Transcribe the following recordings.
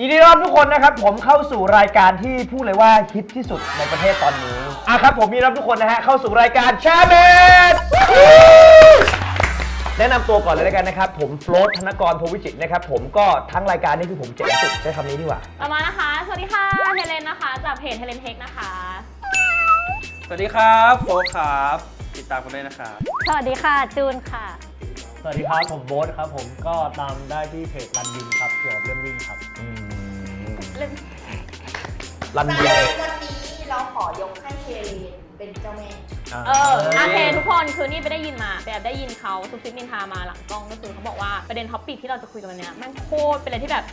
ยินดีต้อนรับทุกคนนะครับผมเข้าสู่รายการที่พูดเลยว่าฮิตที่สุดในประเทศตอนนี้อะครับผมมีรับทุกคนนะฮะเข้าสู่รายการแชร์เบสแนะนำตัวก่อนเลยแล้วกันนะครับ ผมโฟลตธนกรโพวิจิตรนะครับ ผมก็ทั้งรายการนี่คือผมเจ๋งสุดใช้คำนี้ดีกว่าต่อมานะคะ สวัสดีค่ะ เฮเลนนะคะ จากเพจเฮเลนเทคนะคะ สวัสดีครับโฟกครับ ติดตามกันด้วยนะครับ สวัสดีค่ะ จูนค่ะ สวัสดีครับ ผมโบ๊ทครับ ผมก็ตามได้ที่เพจรันวินครับ เกี่ยวกับเรื่องวิ่งครับ เล่นรันแต่เดียวันนี้เราขอยกให้เคเลนเป็นเจ้าแม่ เออโอเคทุกคนคือนี่ไปได้ยินมาแบบได้ยินเขาซุปซิปนินทามาหลังกล้องก็คือเขาบอกว่าประเด็นท็อปปิกที่เราจะคุยกันวันเนี้ยมันโคตรเป็นอะไรที่แบบ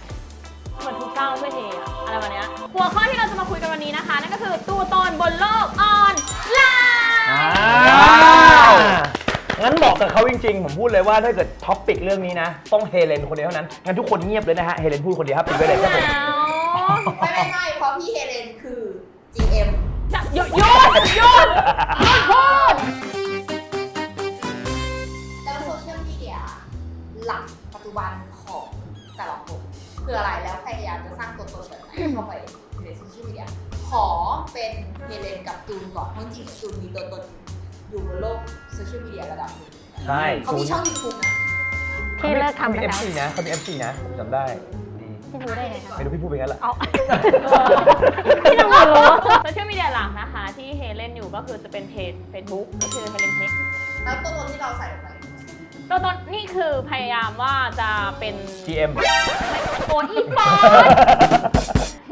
เหมือนทุกเก้าเพื่อเฮอะอะไรวันเนี้ยหัวข้อที่เราจะมาคุยกันวันนี้นะคะ นั่นก็คือตัวตนบนโลกออนไลน์อ้าวงั้นบอกกับเขาจริงๆ ผมพูดเลยว่าถ้าเกิดท็อปปิกเรื่องนี้นะ ต้องเฮเลนคนเดียวเท่านั้น งั้นทุกคนเงียบเลยนะฮะ เฮเลนพูดคนเดียวครับปิดไว้เลยครับผม ไม่ไม่ไม่เพราะพี่เฮเลนคือ GM จะหยุดหยุดหยุดหยุดพูดแล้วโซเชียลมีเดียหลักปัจจุบันของแต่ละคนคืออะไรแล้วพยายามจะสร้างตัวตนแบบไหนเข้าไปในโซเชียลมีเดียขอเป็นเฮเลนกับจูนก่อนเพราะจริงๆจูนมีตัวตนอยู่บนโลกโซเชียลมีเดียระดับหนึ่งใช่เขามีช่องยูทูบนะที่เลิกทำมีไปเอฟแล้วซีนะเขามีเอฟซีนะผมจำได้ ดีที่รู้ได้ไงคะไม่รู้พี่พูดไปงั้นแหละ เอาพี่น้องรู้โซเชียลมีเดียหลักนะคะ ที่เฮเลนอยู่ก็คือจะเป็นเพจ Facebook ก็คือเฮเลนเทคแล้วตัวตนที่เราใส่ลงไปตัวตนนี่คือพยายามว่าจะเป็น GM โอนอีฟอน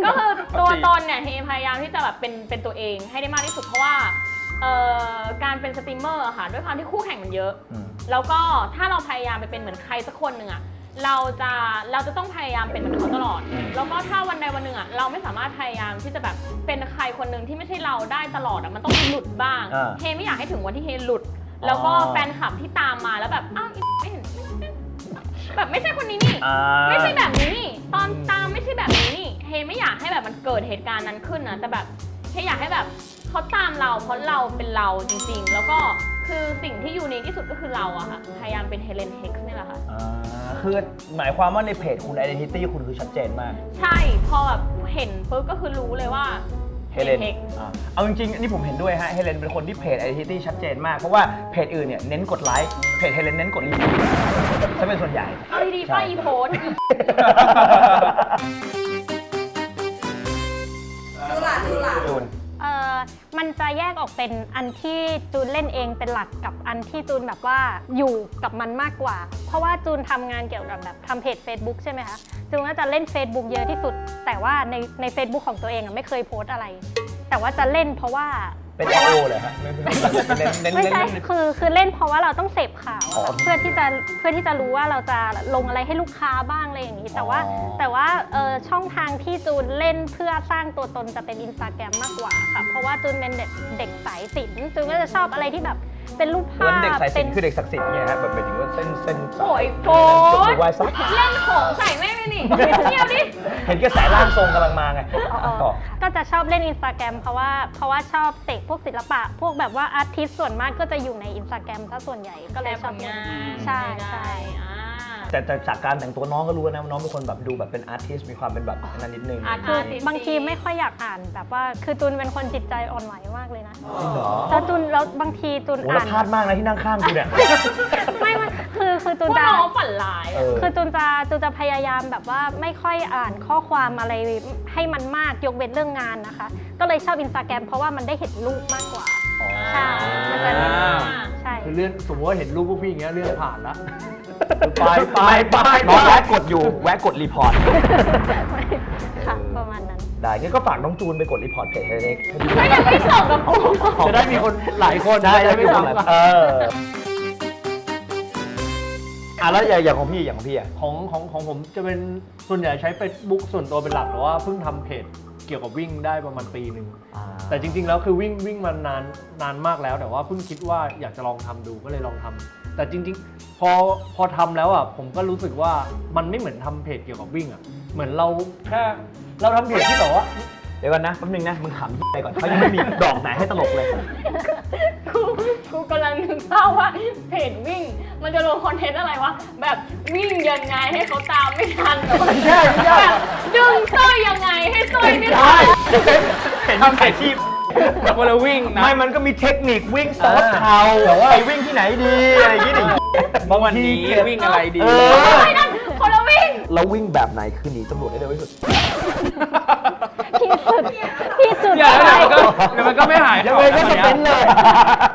ก็คือตัวตนเนี่ยเฮพยายามที่จะแบบเป็นเป็นตัวเองให้ได้มากที่สุดเพราะว่าเอ่อการเป็นสตรีมเมอร์อะค่ะด้วยความที่คู่แข่งมันเยอะอืมแล้วก็ถ้าเราพยายามไปเป็นเหมือนใครสักคนหนึ่งอะ เราจะเราจะต้องพยายามเป็นเหมือนเขาตลอด แล้วก็ถ้าวันใดวันหนึ่งอะเราไม่สามารถพยายามที่จะแบบเป็นใครคนหนึ่งที่ไม่ใช่เราได้ตลอดอะมันต้องมีหลุดบ้าง อ่าเฮไม่อยากให้ถึงวันที่เฮหลุด แล้วก็อ๋อแฟนคลับที่ตามมาแล้วแบบอ้าวอีไม่เห็นแบบไม่ใช่คนนี้นี่ อ่า ไม่ใช่แบบนี้นี่ตอนตามไม่ใช่แบบนี้นี่เฮไม่อยากให้แบบมันเกิดเหตุการณ์นั้นขึ้นนะแต่แบบเฮอยากให้แบบเขาตามเราเพราะเราเป็นเราจริง ๆ แล้วก็ คือสิ่งที่ยูนิคที่สุดก็คือเราอะค่ะพยายามเป็นเฮเลนเฮกซ์นี่แหละค่ะ อ่าคือหมายความว่าในเพจคุณ identity คุณคือชัดเจนมาก ใช่พอแบบเห็นปุ๊บก็คือรู้เลยว่า เฮเลน Helen อ่าเอาจริงๆอันนี้ผมเห็นด้วยฮะ เฮเลนเป็นคนที่เพจ identity ชัดเจนมาก เพราะว่าเพจอื่นเนี่ยเน้นกดไลค์ เพจเฮเลนเน้นกดรีวิวถ้าเป็นส่วนใหญ่ เอาดีๆป้าอีโพสต์จู มันจะแยกออกเป็นอันที่จูนเล่นเองเป็นหลักกับอันที่จูนแบบว่าอยู่กับมันมากกว่า เพราะว่าจูนทำงานเกี่ยวกับแบบทำเพจ Facebook ใช่ไหมคะจูนก็จะเล่น Facebook เยอะที่สุด แต่ว่าในใน Facebook ของตัวเองอะไม่เคยโพสต์อะไร แต่ว่าจะเล่นเพราะว่า เป็นพราะโอว่าเลยฮะไม่ไม่ไม่เน้นเน้นไม่เน้นใช่ เน้น คือ คือเล่นเพราะว่าเราต้องเสพข่าวอ๋อเพื่อที่จะ เพื่อที่จะรู้ว่าเราจะลงอะไรให้ลูกค้าบ้างอะไรอย่างนี้ แต่ว่า อ๋อ แต่ว่าเออช่องทางที่จูนเล่นเพื่อสร้างตัวตนจะเป็นอินสตาแกรมมากกว่าค่ะ เพราะว่าจูนเป็นเด็กเด็กสายศิลป์จูนก็จะชอบอะไรที่แบบ เป็นรูปส่วนภาพเด็กสายสิเป็ญนจน์คือเด็กศักดิ์สิทธิ์เนี่ยฮะแบบหมายถึงว่าเส้นเส้นสายโอยโพยกสมือไหว้ซักเล่นของใส่แม่งเลยนี่เที่ยวดิเห็นกระแสร่างทรงกำลังมาไงอ๋ออะต่อก็จะชอบเล่นอินสตาแกรมเพราะว่าเพราะว่าชอบเสกพวกศิลปะ พวกแบบว่าอาร์ติสส่วนมากก็จะอยู่ในอินสตาแกรมซะส่วนใหญ่ก็เลยชอบเล่นใช่ใช่อ่า แต่แต่จากการแต่งตัวน้องก็รู้นะว่าน้องเป็นคนแบบดูแบบเป็นอาร์ติสมีความเป็นแบบนั้นนิดนึงอาร์ตคือบางทีไม่ค่อยอยากอ่านแบบว่า คือจูนเป็นคนจิตใจอ่อนไหวมากเลยนะจริงเหรอแล้วจูนแล้วบางทีจูนโอ้แล้อ่าวนพลาดมากนะที่นั่งข้างกูเนี่ย ไม่ไม่คือคือจูนพวกจะ น้องฝันร้ายเออ คือจูนจะจูนจะพยายามแบบว่าไม่ค่อยอ่านข้อความอะไรให้มันมากยกเว้นเรื่องงานนะคะ ก็เลยชอบอินสตาแกรมเพราะว่ามันได้เห็นรูปมากกว่า ใช่มันจะใช่ คือเลื่อนสมมติว่าเห็นรูปพวกพี่อย่างเงี้ยเลื่อนผ่านละ ไปไปไปน้องแวะกดอยู่ แวะกดรีพอร์ต ค่ะ ประมาณนั้น ได้งั้นก็ฝากน้องจูนไปกดรีพอร์ตเพจให้เล็กไม่ยังไม่จบกับกูจะได้มีคนหลายคนได้จะได้ไม่ไม่ซ้ำทำกันเอออะแล้วอย่างอย่างของพี่อย่างของพี่อะของของของผมจะเป็นส่วนใหญ่ใช้ Facebook ส่วนตัวเป็นหลักแต่ว่าเพิ่งทำเพจเกี่ยวกับวิ่งได้ประมาณปีหนึ่ง แต่จริงๆ แล้วคือวิ่งวิ่งมานานนานมากแล้ว แต่ว่าเพิ่งคิดว่าอยากจะลองทำดูก็เลยลองทำ แต่จริง ๆ พอพอทำแล้วอะผมก็รู้สึกว่ามันไม่เหมือนทำเพจเกี่ยวกับวิ่งอะเหมือนเราแค่เราทำเพจที่แบบว่า เดี๋ยวก่อนนะแป๊บนึงนะมึงขำไปก่อนเขายังไม่มีดอกไหนให้ตลกเลย กูกูกำลังนึกภาพว่าเพจวิ่ง มันจะลงคอนเทนต์อะไรวะ แบบวิ่งยังไงให้เขาตามไม่ทันไม่ใช่ไม่ใช่ แบบดึงเห็นถ่ายที่ คนละวิ่งนะ ไม่มันก็มีเทคนิควิ่งซอฟต์อ่าเทาแต่ว่าไปวิ่งที่ไหนดีอะไรอย่างงี้ดิบางวันนี้วิ่งอะไรดี เออไม่นั่นคนละวิ่งแล้ววิ่งแบบไหนคือหนีตำรวจได้เร็วที่สุด ที่สุดที่สุดเดี๋ยวไฟเดี๋ยวมันก็เดี๋ยวมันก็ไม่หายยังไงก็จะเป็นเลย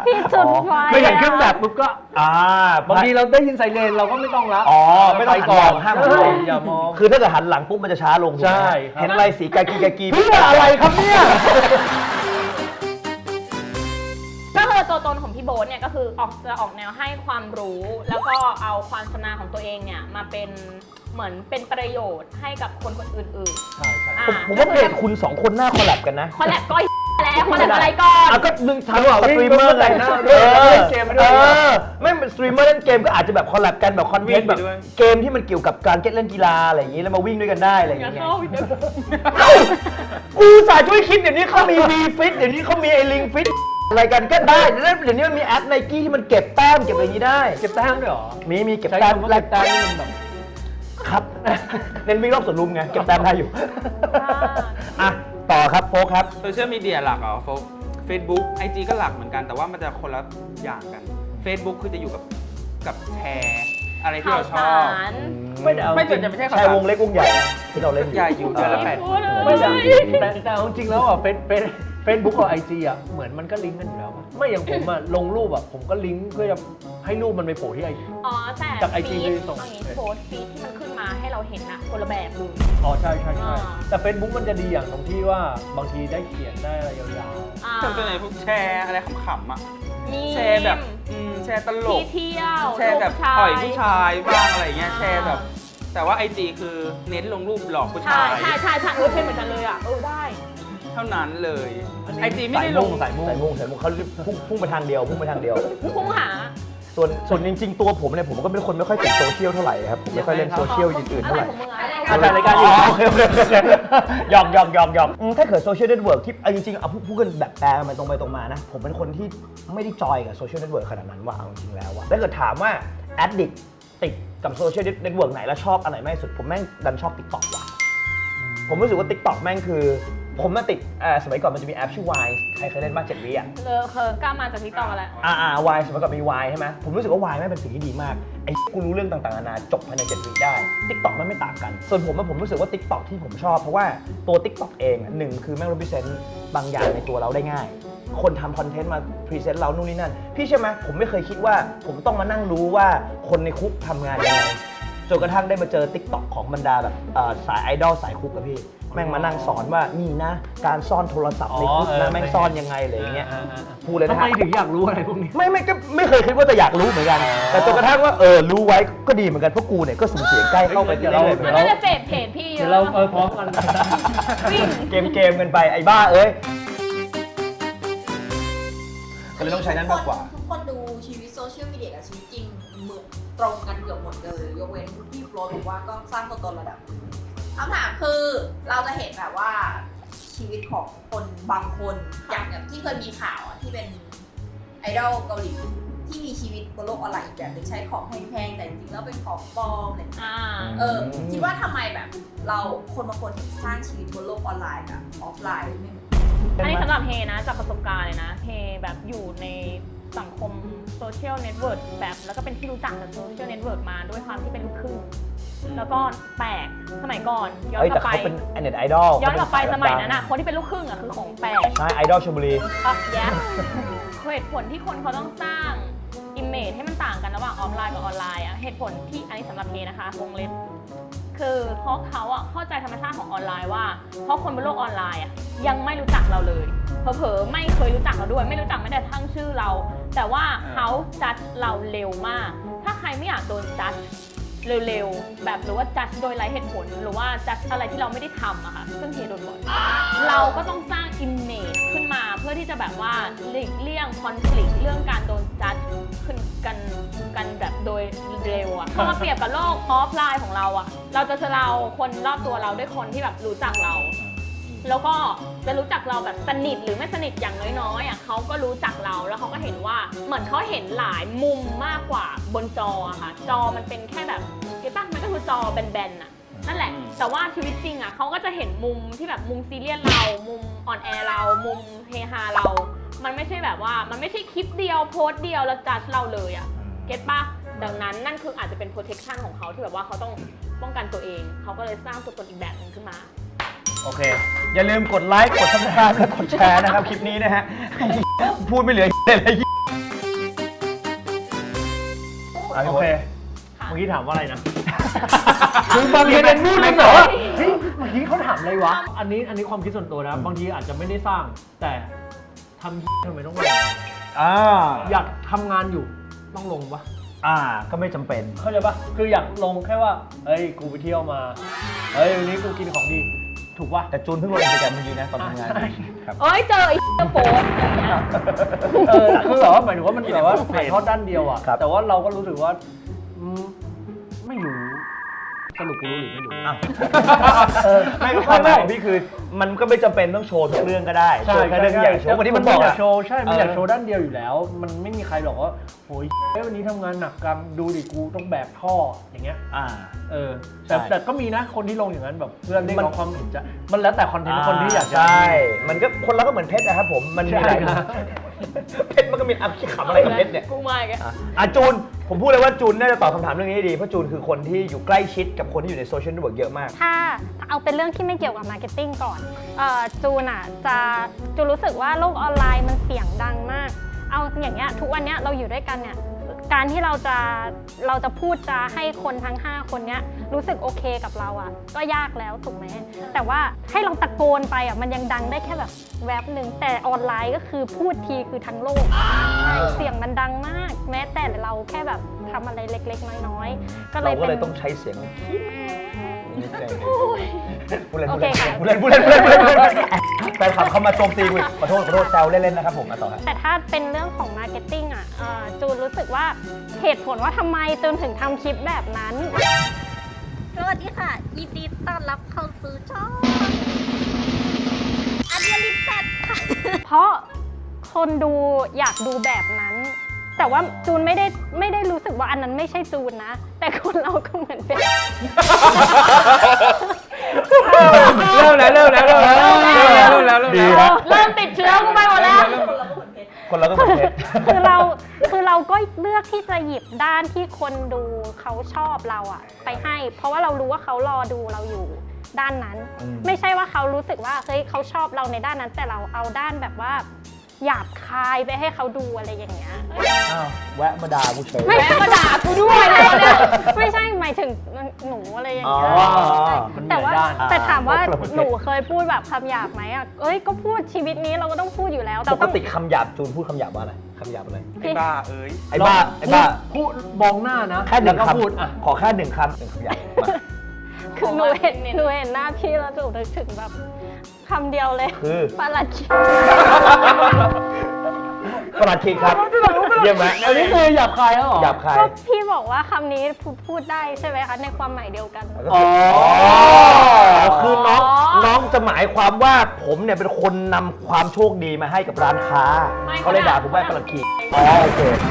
ที่สุดไฟไม่เห็นเครื่องแบบปุ๊บก็ อ่าบางทีเราได้ยินไซเรนเราก็ไม่ต้องละอ๋อ ไม่ต้องไปก่อนห้ามใช่มองอย่ามอง คือถ้าเกิดหันหลังปุ๊บมันจะช้าลงถูกไหมใช่ครับเห็นอะไรสีกากีกากีเพื่ออะไรครับเนี่ย พี่โบ๊ทเนี่ยก็คือออกจะออกแนวให้ความรู้ แล้วก็เอาความชำนาญของตัวเองเนี่ยมาเป็นเหมือนเป็นประโยชน์ให้กับคนคนอื่น ใช่ใช่ๆอ่า ผมผมว่าเพจคุณสองคนหน้าคอลแลบกันนะคอลแลบก็แล้วคอลแลบอะไรก่อน อะก็นึงทำว่าสตรีมเมอร์ไงหน้าเอด้วยอเล่นเกมไปด้วยเออไม่เป็นสตรีมเมอร์เล่นเกมก็อาจจะแบบคอลแลบกันแบบคอนเทนต์แบบวิ่งไปด้วย เกมที่มันเกี่ยวกับการเล่นกีฬาอะไรอย่างนี้แล้วมาวิ่งด้วยกันได้อะไรอย่างอย่าเงี้ยเข้าไปเดี๋ยวเอ้ากูสายช่วยคิดเดี๋ยวนี้เขามี V Fit เดี๋ยวนี้เขามีไอ้ลิงฟิต อะไรกันก็ได้แล้วเดี๋ยวนี้มันมีแอปไนกี้ที่มันเก็บแต้มเก็บอะไรอย่างนี้ได้ เก็บแต้มด้วยเหรอมีมีเก็บใช้แต้มคำว่าแลเก็กบแต้มนี่มันแบบ ครับเน้นวิ่งรอบสวนลุมไงเก็บแต้มได้อยู่อะต่อครับโฟกครับ โซเชียลมีเดียหลักเหรอโฟกเฟซบุ๊กไอจีก็หลักเหมือนกัน แต่ว่ามันจะคนละอย่างกัน Facebook คือจะอยู่กับกับแชร์อะไรที่ข่าวเราชสาอบรไม่ได้เอาไม่จริแต่งจะไม่ใช่ข่าวใช่สารวงเล็กวงใหญ่ที่เราเล่นอยู่ใหญ่อยู่เดือนละแปด พูดเลยไม่ได้แต่แต่เอาจริงแล้วอะเฟซเฟซ เฟซบุ๊กกับไอจีอะเหมือนมันก็ลิงก์กันอยู่แล้วปะไม่อย่างผมอะ ลงรูปอะผมก็ลิงก์เพื่อจะให้รูปมันไปโผล่ที่ไอจี อ๋อแต่จาก IG ฟีดไปส่ง เอางี้โพสต์ฟีดที่มันขึ้นมาให้เราเห็นอะคนละแบบเลย อ๋อใช่ใช่ใช่อ่า แต่ Facebook มันจะดีอย่างตรงที่ว่าบางทีได้เขียนได้อะไรยาวอ่าส่วนตัวไหนพวกแชร์อะไรขำๆอะ มีแชร์แบบอืมแชร์ตลที่ก เที่ยวแชร์แบบลูกต่อยผู้ชายบ้างอะไรเงี้ยอ่าแชร์แบบ แต่ว่าไอจีคือเน้นลงรูปหลอกผู้ใช่ชาย ใช่ใช่ใช่เออเป็นเหมือนกันเลยอะเออได้ เท่านั้นเลยๆนนี้ไอจีไม่ได้ลงสายมุ่งใส่สายมุ่งมุงใส่มุงเขาพุ่งพุ่งไปทางเดียวพุ่งไปทางเดียว พุ่งหา ส่วนส่วนจริง ๆ ตัวผมเนี่ยผมก็เป็นคนไม่ค่อยติดโซเชียลเท่าไหร่ครับผมไม่ค่อยเล่นโซเชียลอย่างอื่นอะเท่าไรไหร่ของมึงอะอาจารย์รายการอยู่โอเคโอเคโอเคหยอกหยอกหยอกหยอกอืมถ้าเกิดโซเชียลเน็ตเวิร์กที่เอาจริงๆเอาพูดพูดกันแบบแปลมาตรงไปตรงมานะ ผมเป็นคนที่ไม่ได้จอยกับโซเชียลเน็ตเวิร์กขนาดนั้นว่าเอาจริงๆแล้วอะถ้าเกิดถามว่าแอดดิกติดกับโซเชียลเน็ตเวิร์กไหนแล้วชอบอันไหนมากที่สุดผมแม่งดันชอบติ๊กต็อกว่ะผมรู้สึกว่า TikTok แม่งคือ ผมมาติดอ่อสมัยก่อนมันจะมีแอปชื่อ Wine ใครเคยเล่นบ้างเจ็ดวิอะเลอเคอกล้ามาจากทิกตอกอะไรอ่าอ่าวายสมัยก่อนมี Wine ใช่ไหมผมรู้สึกว่า Wine แม่งเป็นสิ่งที่ดีมากไอ้กูรู้เรื่องต่างๆนานาจบภายในเจ็ดวิได้ TikTok มันไม่ต่างกัน ส่วนผมอะผมรู้สึกว่า TikTok ที่ผมชอบเพราะว่าตัว TikTok เองอะหนึ่งคือแม่ง represent บางอย่างในตัวเราได้ง่าย คนทำคอนเทนต์มาพรีเซนต์เรานู่นนี่นั่น พี่เชื่อไหมผมไม่เคยคิดว่า ผมต้องมานั่งรู้ว่าคนในคุกทำงานยังไงจนกระทั่งได้มาเจอ t ิ k t o k ของบรรดาแบบเอ่อสายไอดอลสายคุกกับพี่ แม่งมานั่งสอนว่านี่นะ การซ่อนโทรศัพท์ในคุกนะแม่งซ่อนยังไงอะไรอย่างเงี้ยพูดเลยนะทำไมฮะถึงอยากรู้อะไรพวกนี้ไม่ไม่ก็ไม่เคยคิดว่าจะอยากรู้เหมือนกัน แต่จนกระทั่งว่าเออรู้ไว้ก็ดีเหมือนกันเพราะกูเนี่ยก็สุ่มเสี่ยงใกล้เข้าไปเดี๋เรื่ยวอยเรามันน่าจะเสพเพจพี่เยเดี๋ยวอะเราเออพร้อมกันๆเกมเกมๆกันไปไอ้บ้าเอ้ยก็เลยต้องใช้นั้นมากกว่า ทุกคนดูชีวิตโซเชียลมีเดียกับชีวิตจริงเหมือนตรงกันเกือบหมดเลย ยกเว้นที่โฟลบอกว่าก็สร้างตัวตนระดับหนึ่ง คำถามคือเราจะเห็นแบบว่าชีวิตของคนบางคนอย่างแบบที่เคยมีข่าวอะที่เป็นไอดอลเกาหลีที่มีชีวิตบนโลกออนไลน์อีกแบบหนึงใช้ของแพงๆแต่จริงๆแล้วเป็นของปลอมอะไรอย่างเงี้ย อ่า เออคิดว่าทำไมแบบเราคนบางคนถึงสร้างชีวิตบนโลกออนไลน์กับออฟไลน์ไม่เหมือนกันอันนี้สำหรับเฮนะจากประสบการณ์เลยนะเฮแบบอยู่ในสังคมโซเชียลเน็ตเวิร์กแบบ แล้วก็เป็นที่รู้จักจากโซเชียลเน็ตเวิร์กมาด้วยความที่เป็นลูกครึ่ง แล้วก็แปลกสมัยก่อนย้อนเอ้ยกลัแต่บไป เขาเป็นเน็ตไอดอลย้อนกลับไปสมัยนั้นอะคนที่เป็นลูกครึ่งอะคือของแปลก ใช่ไอดอลชลบุรีอะแย่เหตุผลที่คนเขาต้องสร้างอิมเมจให้มันต่างกันระหว่างออฟไลน์กับออนไลน์อะเหตุผลที่อันนี้สำหรับเฮนะคะวงเล็บคือเพราะเขาอะเข้าใจธรรมชาติของออนไลน์ว่า เพราะคนบนโลกออนไลน์อะยังไม่รู้จักเราเลยเผลอๆไม่เคยรู้จักเราด้วย ไม่รู้จักแม้แต่ทั้งชื่อเรา แต่ว่าเขาจัดเราเร็วมาก ถ้าใครไม่อยากโดนจัด เร็วๆ แบบหรือว่าจัดโดยไร้เหตุผล หรือว่าจัดอะไรที่เราไม่ได้ทำอะค่ะ ซึ่งเฮโดนบ่อยเราก็ต้องสร้างอิมเมจขึ้นมาเพื่อที่จะแบบว่าหลีกเลี่ยงคอนฟ lict เรื่องการโดนจัดขึ้นกันกันแบบโดยเร็วอะพอมาเปรียบกับโลกออฟไลน์ของเราอะเราจะเจอเราคนรอบตัวเราด้วยคนที่แบบรู้จักเรา แล้วก็จะรู้จักเราแบบสนิทหรือไม่สนิทอย่างน้อยๆอะเขาก็รู้จักเราแล้วเขาก็เห็นว่าเหมือนเขาเห็นหลายมุมมากกว่าบนจออะค่ะ จอมันเป็นแค่แบบเก็ตปะมันก็คือจอแบนๆอะนั่นแหละอืมแต่ว่าชีวิตจริงอะเขาก็จะเห็นมุมที่แบบมุมซีเรียสเรา มุมอ่อนแอเรา มุมเฮฮาเรา มันไม่ใช่แบบว่า มันไม่ใช่คลิปเดียวโพสต์เดียวแล้วจัดเราเลยอะ เก็ตปะดังนั้นนั่นคืออาจจะเป็น protection ของเขาที่แบบว่าเขาต้องป้องกันตัวเอง เขาก็เลยสร้างตัวตนอีกแบบหนึงขึ้นมา โอเค อย่าลืมกดไลค์ กด subscribe และกดแชร์นะครับ คลิปนี้นะฮะ พูดไม่เหลือเลยเลยโอเคค่ะเมื่อกี้ถามว่าอะไรนะ คือบางทีเป็นพูดเลยแต่ว่าเฮ้ยเมื่อกี้เขาถามอะไรวะ อันนี้อันนี้ความคิดส่วนตัวนะ บางทีอาจจะไม่ได้สร้าง แต่ทำทำไมต้องลงอ่าอยากทำงานอยู่ต้องลงปะอ่า ก็ไม่จำเป็น เข้าใจปะคืออยากลงแค่ว่า เฮ้ย กูไปเที่ยวมา เฮ้ย วันนี้กูกินของดี ถูกปะแต่จูนเพิ่งลงอินสตาแกรมเมื่อกี้นะตอนทำงานใช่ ครับเอ้ยเจอไอ้เจ้าโพสต์อย่างเงี้ยเออคือแบบว่าหมายถึงว่ามันแบบว่าถ่ายทอดด้านเดียวอะครับแต่ว่าเราก็รู้สึกว่าอืมไม่รู้ สรุปกูรู้หรือไม่รู้อ้าว เออไม่ก็ความหมายของพี่คือ มันก็ไม่จำเป็นต้องโชว์ทุกเรื่องก็ได้ใช่โชว์แค่เรื่องที่อยากโชว์วันนี้มันบอกอยาอะกโชว์ใช่มันอยากเออโชว์ด้านเดียวอยู่แล้ว มันไม่มีใครหรอกว่าโอ้ยเอ้ยวันนี้ทำงานหนักกันดูดิกูต้องแบกท่ออย่างเงี้ย อ่า เออแต่ใช่ แต่ก็มีนะคนที่ลงอย่างนั้นแบบเพื่อนเรียกมันร้องความเห็นจะมันแล้วแต่คอนเทนต์คนที่อยากจะ ใช่ มันก็คนเราก็เหมือนเพชรนะครับผม มันมีหลายใช่ครับ เพชรมันก็มีอัพขี้ขำอะไรกับเพชรเนี่ย กูมาอีกแล้วอะอะจูน ผมพูดเลยว่าจูนน่าจะตอบคำถามเรื่องนี้ได้ดี เพราะจูนคือคนที่อยู่ใกล้ชิดกับคนที่อยู่ในโซเชียลเน็ตเวิร์กเยอะมาก ถ้าเอาเป็นเรื่องที่ไม่เกี่ยวกับมาร์เก็ตติ้งก่อนเอ่อจูนอะจะจูนรู้สึกว่าโลกออนไลน์มันเสียงดังมาก เอาอย่างเงี้ยทุกวันเนี้ยเราอยู่ด้วยกันเนี่ย การที่เราจะเราจะพูดจะให้คนทั้ง 5 คนเนี้ยรู้สึกโอเคกับเราอะ ก็ยากแล้วถูกไหมแต่ว่าให้เราตะโกนไปอะมันยังดังได้แค่แบบแวบหนึ่งแต่ออนไลน์ก็คือพูดทีคือทั้งโลกใช่เสียงมันดังมาก แม้แต่เราแค่แบบทำอะไรเล็กๆน้อยๆก็เลเรายก็เป็นเลยต้องใช้เสียงพู ดเล่นโอพูดเคเล่นค่ะพูดเล่นพูดเล่นพูดเล่นพูดเล่นพูดเล่นแฟนคลับเข้ามาโจมตีกูอีกขอโทษขอโทษแซวเล่นๆนะครับผมมาต่อฮะแต่ถ้าเป็นเรื่องของมาร์เก็ตติ้งอะเอ่อจูนรู้สึกว่าเหตุผลว่าทำไมจูนถึงทำคลิปแบบนั้น สวัสดีค่ะ ยินดีต้อนรับเข้าสู่ช่องอันเดียลิแซดค่ะ เพราะคนดูอยากดูแบบนั้น แต่ว่าจูนไม่ได้ไม่ได้รู้สึกว่าอันนั้นไม่ใช่จูนนะ แต่คนเราก็เหมือนเป็น เริ่มแล้วเริ่มแล้วเริ่มแล้วเริ่มแล้วเริ่มแล้วเริ่มดีแล้วฮะเริ่มติดเชื้อกูไปหมดแล้ว คนเราก็เหมือนเพชร คือเราคือเราก็เลือกที่จะหยิบด้านที่คนดูเขาชอบเราอะไปให้ เพราะว่าเรารู้ว่าเขารอดูเราอยู่ด้านนั้น อืม ไม่ใช่ว่าเขารู้สึกว่าเฮ้ยเขาชอบเราในด้านนั้น แต่เราเอาด้านแบบว่า หยาบคายไปให้เขาดูอะไรอย่างเงี้ย อ้าวแวะมาด่ากูเฉย ไม่แวะมาด่ากูด้วยเลยเนี่ยไม่ใช่หมายถึงหนูอะไรอย่างเงี้ยอ๋อใช่มันมีแต่ว่าหลายด้าน แต่ถามว่าอ่าหนูเคยพูดแบบคำหยาบไหมอะเอ้ยก็พูดชีวิตนี้เราก็ต้องพูดอยู่แล้วแต่ปกต้อง ติคำหยาบจูนพูดคำหยาบว่าอะไรคำหยาบอะไรไอ้บ้าเอ้ย ไอ้บ้าไอ้บ้าพูดมองหน้านะแค่หนึ่งแล้วก็คำพูดอะขอแค่หนึ่งคำหนึ่งคำหยาบมา คือหนูเห็นหนูเห็นหน้าพี่แล้วหนูนึกถึงแบบคำเดียวเลยคือ ปลาลัดคิดประหลัดคิกครับ เยี่ยมไหมอันนี้คือหยาบคายแล้วเหรอหยาบคายก็พี่บอกว่าคำนี้พูดพูดได้ใช่ไหมคะในความหมายเดียวกัน อ๋อคือน้องอ๋อน้องจะหมายความว่าผมเนี่ยเป็นคนนำความโชคดีมาให้กับร้านค้า ไม่เขาเลยด่าผมว่าประหลัดขีกอ๋อโอเคถ้า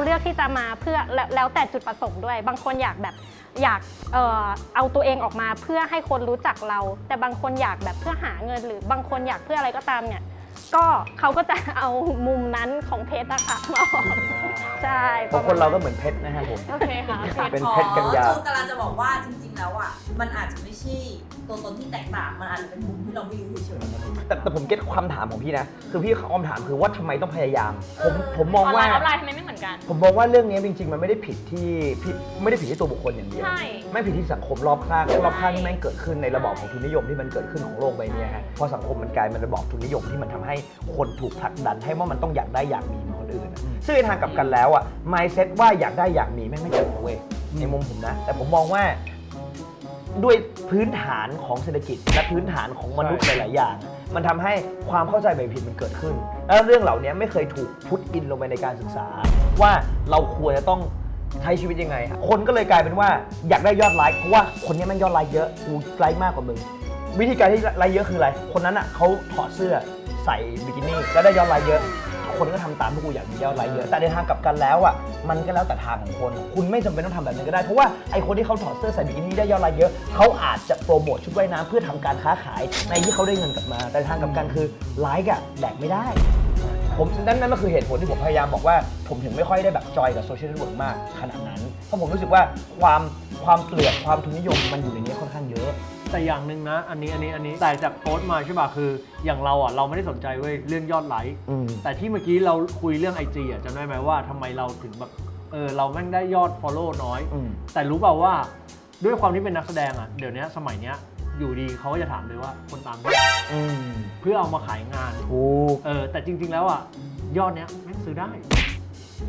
เราเลือกที่จะมาเพื่อแล้วแล้วแต่จุดประสงค์ด้วย บางคนอยากแบบอยากเอ่อเอาตัวเองออกมาเพื่อให้คนรู้จักเรา แต่บางคนอยากแบบเพื่อหาเงิน หรือบางคนอยากเพื่ออะไรก็ตามเนี่ยก็เขาก็จะเอามุมนั้นของเพชรอะค่ะมาออกใช่เพราะคนเราก็เหมือนเพชรนะฮะผมโอเคค่ะโอเคเป็นเพชรกันยา จูนกำลังจะบอกว่าจริงๆ แล้วอะมันอาจจะไม่ใช่ตัวตนที่แตกต่างมันอาจจะเป็นมุมที่เราไม่รู้เฉยแต่แต่ผมเก็ตคำถามของพี่นะ คือพี่คำถามคือว่าทำไมต้องพยายาม ผมผมมอองอนไลว่าน์ออฟไลน์ทำไมไม่เหมือนกัน ผมมองว่าเรื่องนี้จริงๆ มันไม่ได้ผิดที่พี่ไม่ได้ผิดที่ตัวบุคคลอย่างเดียว ใช่ไม่ผิดที่สังคมรอบข้างและรอบข้างที่แม่งเกิดขึ้นในระบอบของทุนนิยมที่มันเกิดขึ้นของโลกใบเนี้ยฮะพอสังคมมันกลายเป็นระบอบทุนนิยมที่มันทำให้คนถูกผลักดันให้ว่ามันต้องอยากได้อยากมีเหมือนคนอื่นอะซึ่งในทางกลับกันแล้วอะ mindset ว่าอยากได้อยากมีแม่งไม่เกิดเว้ยในมุมผมนะ แต่ผมมองว่า ด้วยพื้นฐานของเศรษฐกิจ และพื้นฐานของมนุษย์หลาย ๆ อย่าง มันทำให้ความเข้าใจแบบผิดมันเกิดขึ้น แล้วเรื่องเหล่านี้ไม่เคยถูกพุทอินลงไปในการศึกษา ว่าเราควรจะต้องใช้ชีวิตยังไง คนก็เลยกลายเป็นว่าอยากได้ยอดไลค์เพราะว่าคนนี้แมันยอดไลค์เยอะกูไลค์มากกว่ามึงวิธีการที่ไลค์เยอะคืออะไร คนนั้นอะเขาถอดเสื้อใส่บิกินี่แล้วได้ยอดไลค์เยอะ คนก็ทำตามที่กูอยากมียอดไลค์เยอะแต่ในทางกลับกันแล้วอะมันก็แล้วแต่ทางของคน คุณไม่จำเป็นต้องทำแบบนั้นก็ได้เพราะว่าไอคนที่เขาถอดเสื้อใส่บิกินี่ได้ยอดไลค์เยอะเขาอาจจะโปรโมทชุดว่ายน้ำเพื่อทำการค้าขายในที่เขาได้เงินกลับมา แต่ทางกลับกันคือไลค์อะแดกไม่ได้ ผมนั่นนั่นก็คือเหตุผลที่ผมพยายามบอกว่า ผมถึงไม่ค่อยได้แบบจอยกับโซเชียลเน็ตเวิร์กมากขนาดนั้น เพราะผมรู้สึกว่าความความเกลียดความทุนนิยมมันอยู่ในนี้ค่อนข้างเยอะ แต่อย่างหนึ่งนะ อันนี้อันนี้อันนี้แต่จากโพสต์มาใช่ป่ะคืออย่างเราอะเราไม่ได้สนใจเว้ยเรื่องยอดไลค์อืม แต่ที่เมื่อกี้เราคุยเรื่อง IG อะจำได้ไหมว่าทำไมเราถึงแบบเออเราแม่งได้ยอด Follow น้อย อืม แต่รู้เปล่าว่าด้วยความที่เป็นนักแสดงอะเดี๋ยวนี้สมัยเนี้ยอยู่ดีเขาก็จะถามเลยว่าคนตามเท่าไหร่อืมเพื่อเอามาขายงาน ถูก เออแต่จริง ๆ แล้วอะยอดเนี้ยแม่งซื้อได้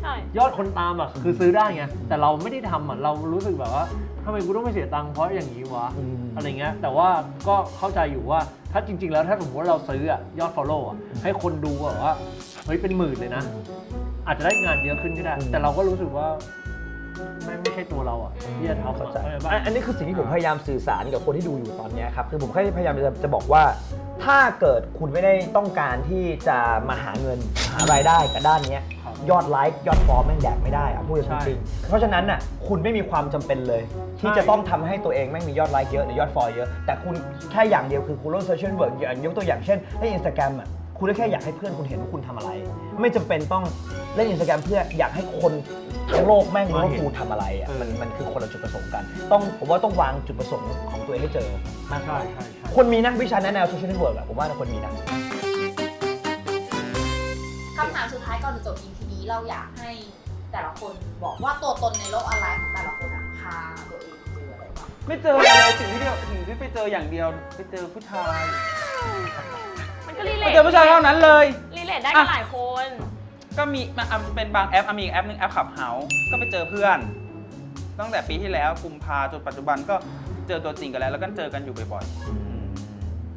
ใช่ ยอดคนตามอะคือซื้อได้ไงแต่เราไม่ได้ทำอะเรารู้สึกแบบว่าทำไมกูต้องไปเสียตังค์เพราะอย่างนี้วะอืม อะไรเงี้ยแต่ว่าก็เข้าใจอยู่ว่าถ้าจริง ๆ แล้วถ้าสมมติว่าเราซื้ออะยอด follow อะให้คนดูอะว่าเฮ้ยเป็นหมื่นเลยนะ อาจจะได้งานเยอะขึ้นก็ได้อืมแต่เราก็รู้สึกว่า ไม่ไม่ใช่ตัวเราอะที่จะทำเข้าใจอะอันอันนี้คือสิ่งที่ผมพยายามสื่อสารกับคนที่ดูอยู่ตอนเนี้ยครับคือผมแค่พยายามจะจะบอกว่า ถ้าเกิดคุณไม่ได้ต้องการที่จะมาหาเงินหารายได้กับด้านเนี้ยยอดไลค์ยอดฟอลแม่งแดกไม่ได้อะพูดจริงๆเพราะฉะนั้นน่ะคุณไม่มีความจำเป็นเลย ที่จะต้องทำให้ตัวเองแม่งมียอดไลค์เยอะหรือยอดฟอลเยอะแต่คุณแค่อย่างเดียวคือคุณเล่นโซเชียลเวิร์กอย่างยกตัวอย่างเช่นในอินสตาแกรมอะ คุณก็แค่อยากให้เพื่อนคุณเห็นว่าคุณทำอะไร ไม่จำเป็นต้องเล่นอินสตาแกรมเพื่ออยากให้คนทั้งโลกแม่งรู้ว่ากูทำอะไรอะมันมันคือคนละจุดประสงค์กัน ต้องผมว่าต้องวางจุดประสงค์ของตัวเองให้เจอมากกใช่ว่าใช่ใช่คนมีนะวิชาแนะแนวโซเชียลเน็ตเวิร์กอะผมว่าคนมีนะ คำถามสุดท้ายก่อนจะจบ EP นี้เราอยากให้แต่ละคนบอกว่าตัวตนในโลกออนไลน์ของแต่ละคนอะพาตัวเองเจออะไรบ้างไม่เจออะไรสิ่งที่เดียวสิ่งที่ไปเจออย่างเดียว ไปเจอผู้ชาย มันก็รีเลไปทเจอผู้ชายเท่านั้นเลย รีเลทได้กับหลายคน ก็มีมันอะเป็นบางแอปอะมีอีกแอปหนึงแอปขับเฮาก็ไปเจอเพื่อน ตั้งแต่ปีที่แล้วกุมภาจนปัจจุบันก็เจอตัวจริงกันแล้ว แล้วก็เจอกันอยู่บ่อย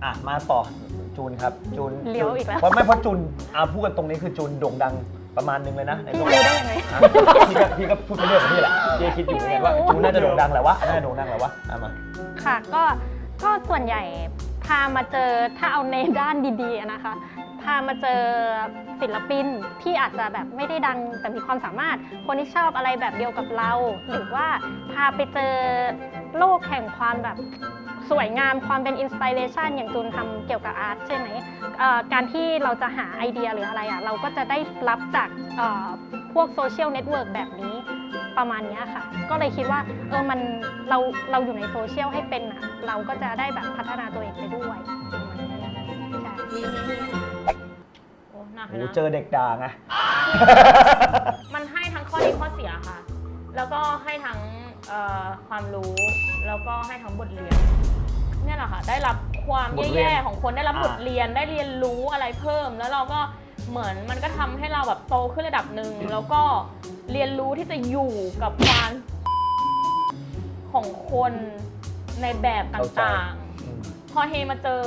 อะมาต่อจูนครับจูนเลี้ยวอีกแล้ว เพราะไม่เพราะจูนอะพูดกันตรงนี้คือจูนโด่งดังประมาณนึงเลยนะในพี่โลกรู้ได้ยังไงอะพี่ก็พี่ก็พูดไปเรื่อยของพี่แหละพี่คิดอยู่เหมือนกันว่าไม่รู้จูนน่าจะโด่งดังแหละวะน่าจะโด่งดังแหละวะอะมา ค่ะก็ก็ส่วนใหญ่ พามาเจอถ้าเอาในด้านดีๆนะคะ พามาเจอศิลปินที่อาจจะแบบไม่ได้ดังแต่มีความสามารถ คนที่ชอบอะไรแบบเดียวกับเรา หรือว่าพาไปเจอโลกแห่งความแบบสวยงามความเป็นอินสปิเรชันอย่างจูนทำเกี่ยวกับอาร์ตใช่ไหมการที่เราจะหาไอเดียหรืออะไรอะเราก็จะได้รับจากพวกโซเชียลเน็ตเวิร์กแบบนี้ ประมาณเนี้ยค่ะ ก็เลยคิดว่าเออมันเราเราอยู่ในโซเชียลให้เป็นอะเราก็จะได้แบบพัฒนาตัวเองไปด้วยประมาณนี้ใช่โอ้หนักโหเลยนะเจอเด็กด่าไง มันให้ทั้งข้อดีข้อเสียค่ะ แล้วก็ให้ทั้งเอ่อความรู้ แล้วก็ให้ทั้งบทเรียนเนี่ยแหละค่ะ ได้รับความบทเรียน แย่ๆของคนได้รับอ่าบทเรียนได้เรียนรู้อะไรเพิ่ม แล้วเราก็เหมือนมันก็ทำให้เราแบบโตขึ้นระดับหนึ่งแล้วก็ เรียนรู้ที่จะอยู่กับความของคนในแบบต่างๆอืมพอเฮมาเจอ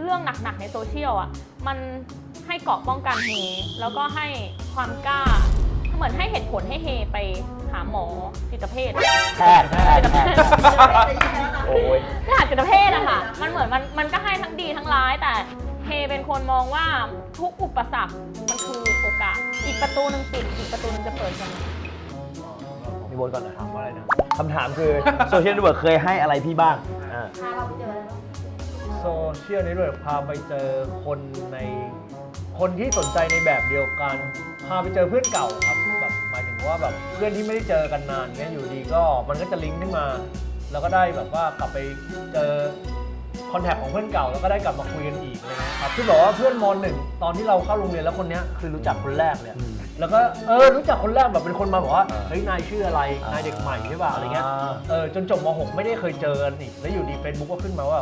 เรื่องหนักๆในโซเชียลอะ มันให้เกราะป้องกันเฮแล้วก็ให้ความกล้า เหมือนให้เหตุผลให้เฮไปหาหมอจิตเภทแพทย์แพทย์แพทย์โอ้ยไม่หาจิตเภทอะค่ะ มันเหมือนมันมันก็ให้ทั้งดีทั้งร้ายแต่เฮเป็นคนมองว่าทุกอุปสรรคมันคือโอ กาสอีกประตูหนึ่งปิด อีกประตูหนึงจะเปิดเสมอมีบนก่อนนะถามว่าอะไรนะคำถามคือโซเชียลเน็ตเวิร์กเคยให้อะไรพี่บ้างอ่าพาเราไปเจออะไรบ้างโซเชียลเน็ตเวิร์กพาไปเจอคนในคนที่สนใจในแบบเดียวกัน พาไปเจอเพื่อนเก่าครับแบบหมายถึงว่าแบบเพื่อนที่ไม่ได้เจอกันนานเงี้ยอยู่ดีก็มันก็จะลิงก์ขึ้นมา แล้วก็ได้แบบว่ากลับไปเจอค อนแทคของเพื่อนเก่าแล้วก็ได้กลับมาคุยกันอีกอะไรเงี้ยครับคือบอกว่าเพื่อนมหนึ่งตอนที่เราเข้าโรงเรียนแล้วคนเนี้ยคือรู้จักคนแรกเลยอะแล้วก็เออรู้จักคนแรกแบบเป็นคนมาบอกว่าเฮ้ยนายชื่ออะไรนายเด็กใหม่ใช่ป่ะอะไรเงี้ยเออจนจบม .6 ไม่ได้เคยเจอกันอีกแล้วอยู่ดี Facebook ก็ขึ้นมาว่า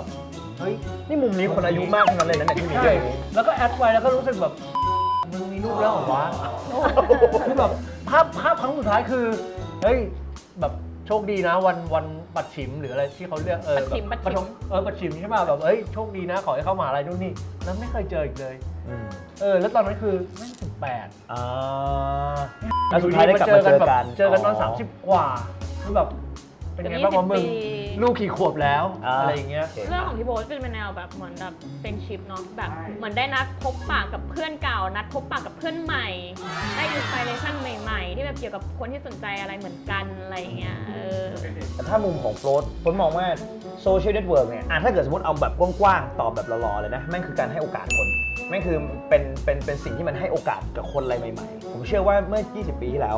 เฮ้ยนี่มุมนี้คนอายุมากทั้งนั้นเลยนะเนี่ยที่มีใช่เรื่องนี้ แล้วก็แอดไว้แล้วก็รู้สึกแบบมึงมีลูกแล้วเหรอวะ คือแบบภาพภาพครั้งสุดท้ายคือ เฮ้ยแบบ โชคดีนะวันวันปัดฉิมหรืออะไรที่เขาเรียกเออปัดฉิมแบบปัดฉิมปฐเออปัดฉิมใช่ป่ะแบบเอ้ยโชคดีนะขอให้เข้ามหาอะไรนู่นนี่แล้วไม่เคยเจออีกเลย อืมเออ แล้วตอนนั้นคือแม่งสิบแปดอ่าแล้วสุดท้ายได้กลับมาเจอกัน เจอกันตอนสามสิบกว่าคือแบบเป็นไงบ้างวะมึง20ปี ลูกขี่ขวบแล้ว อ่า อะไรอย่างเงี้ย เรื่องของพี่โบ๊ทเป็นแนวแบบเหมือนแบบเป็นชิปเนาะแบบเหมือนได้นัดพบปะกับเพื่อนเก่า นัดพบปะกับเพื่อนใหม่ ได้อินสปิเรชันใหม่ๆ ที่แบบเกี่ยวกับคนที่สนใจอะไรเหมือนกันอะไรอย่างเงี้ยเออ แต่ถ้ามุมของโฟลตผมมองว่าโซเชียลเน็ตเวิร์กเนี่ยอะถ้าเกิดสมมติเอาแบบกว้างๆ ตอบแบบหล่อๆเลยนะ แม่งคือการให้โอกาสคนแม่งคือเป็นเป็นเป็นสิ่งที่มันให้โอกาสกับคนอะไรใหม่ๆ ผมเชื่อว่าเมื่อ 20 ปีที่แล้ว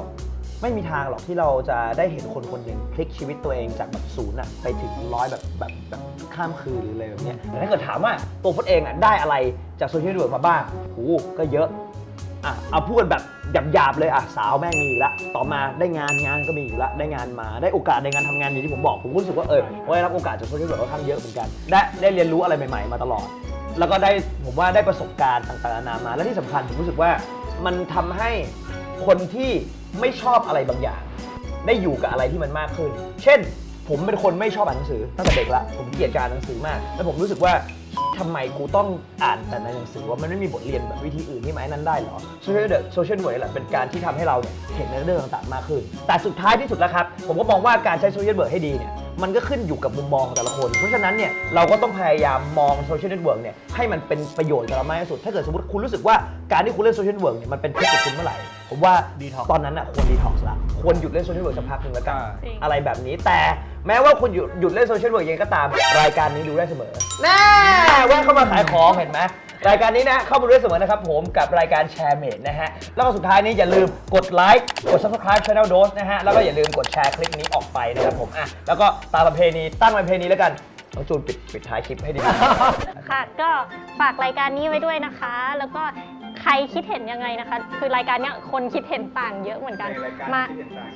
ไม่มีทางหรอกที่เราจะได้เห็นคนคนหนึ่งพลิกชีวิตตัวเองจากแบบศูนย์อะไปถึงร้อยแบบแบบแบบข้ามคืนหรืออะไรแบบเนี้ยแต่ถ้าเกิดถามว่าตัวพจน์เองอะได้อะไรจากโซเชียลเน็ตเวิร์กมาบ้างโอ้ก็เยอะอะเอาพูดแบบหยาบๆเลยอะสาวแม่งมีอยู่ล้วต่อมาได้งานงานก็มีอยู่ล้วได้งานมาได้โอกาสในการทำงานอย่างที่ผมบอกผมก็รู้สึกว่าเออได้รับโอกาสจากโซเชียลมีเดียค่อนข้างเยอะเหมือนกันได้ได้เรียนรู้อะไรใหม่ ๆ มาตลอด แล้วก็ได้ผมว่าได้ประสบการณ์ต่างๆนานามาและที่สำคัญผมรู้สึกว่ามันทำให้คนที่ ไม่ชอบอะไรบางอย่าง ได้อยู่กับอะไรที่มันมากขึ้น เช่น ผมเป็นคนไม่ชอบอ่านหนังสือตั้งแต่เด็กละผมเกลียดการอ่านหนังสือมาก แล้วผมรู้สึกว่าทำไมกูต้องอ่านแต่ในหนังสือว่ามันไม่มีบทเรียนแบบวิธีอื่นที่ไหมนั้นได้เหรอโซเชียลโซเชียลเวิร์แหละเป็นการที่ทำให้เราเนี่ยเห็นในเรื่องต่างๆมากขึ้น แต่สุดท้ายที่สุดแล้วครับ ผมก็มองว่าการใช้โซเชียลเวิร์ให้ดีเนี่ย มันก็ขึ้นอยู่กับมุมมองของแต่ละคน เพราะฉะนั้นเนี่ยเราก็ต้องพยายามมองโซเชียลเน็ตเวิร์กเนี่ยให้มันเป็นประโยชน์กับเรามากที่สุด ถ้าเกิดสมมติคุณรู้สึกว่าการที่คุณเล่นโซเชียลเน็ตเวิร์กเนี่ยมันเป็นพิษกับคุณเมื่อไหร่ ผมว่า Detox ตอนนั้นอะควรดีท็อกซ์ละควรหยุดเล่นโซเชียลเวิร์กสักพักหนึ่งแล้วกันจริง อะไรแบบนี้ แต่แม้ว่าคุณหยุดหยุดเล่นโซเชียลเวิร์กยังไงก็ตาม รายการนี้ดูได้เสมอ แน่แวะเข้ามาขายของเห็นไหม รายการนี้นะเข้ามาด้วยเสมอนะครับผมกับรายการแชร์เมดนะฮะแล้วก็สุดท้ายนี้อย่าลืมกดไลค์กด subscribe channel dose นะฮะแล้วก็อย่าลืมกดแชร์คลิปนี้ออกไปนะครับผมอะแล้วก็ตามประเพณีตั้งประเพณีแล้วกันน้องจูนปิดปิดท้ายคลิปให้ดี ค่ะ ก็ฝากรายการนี้ไว้ด้วยนะคะ แล้วก็ รคิดเห็นยังไงนะคะ คือรายการเนี้ยคนคิดเห็นต่างเยอะเหมือนกันมา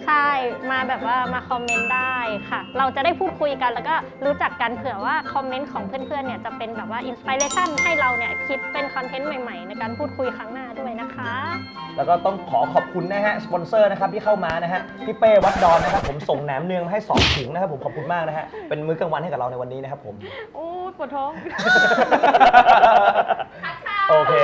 ใช่มาแบบว่ามาคอมเมนต์ได้ค่ะ เราจะได้พูดคุยกันแล้วก็รู้จักกันเผื่อว่าคอมเมนต์ของเพื่อนๆเนี่ยจะเป็นแบบว่าอินสปิเรชันให้เราเนี่ยคิดเป็นคอนเทนต์ใหม่ๆ ในการพูดคุยครั้งหน้าด้วยนะคะ แล้วก็ต้องขอขอบคุณนะฮะสปอนเซอร์นะครับที่เข้ามานะฮะพี่เป้วัดดอนนะครับผมส่งแหนมเนืองมาให้2ถุงนะครับผมขอบคุณมากนะฮะเป็นมื้อกลางวันให้กับเราในวันนี้นะครับผม โอ้ยปวดท้อง โอเค